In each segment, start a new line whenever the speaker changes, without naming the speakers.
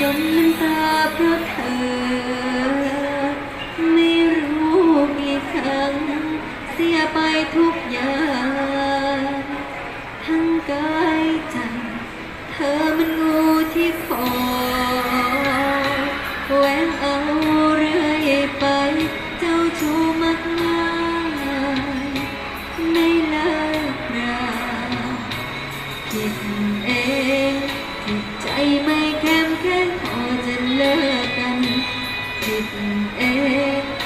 จนมันตาเพราะเธอ ไม่รู้กี่ครั้งเสียไปทุกอย่างทั้งกายใจ เธอมันงูที่คอแหวงเอาเรื่อยไป เจ้าชู้มากมายไม่เลิกราผิดเองผิดใจไม่ ผิดเอง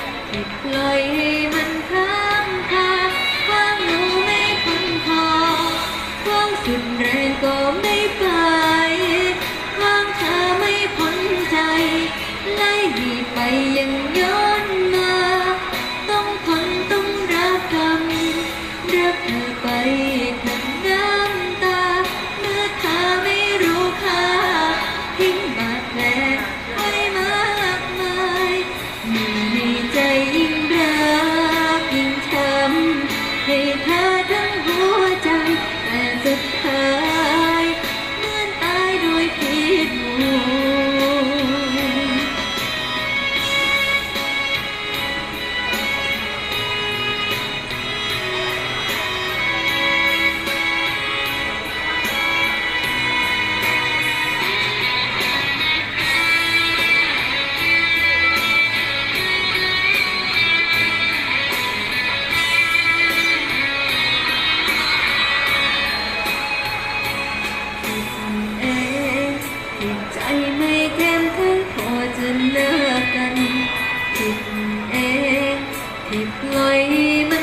นะคะ kịp ngày mình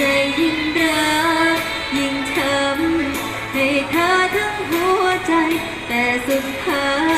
ยิงรัยิงช้ำให้เธอทั้งหัวใจ แต่สุดท้าย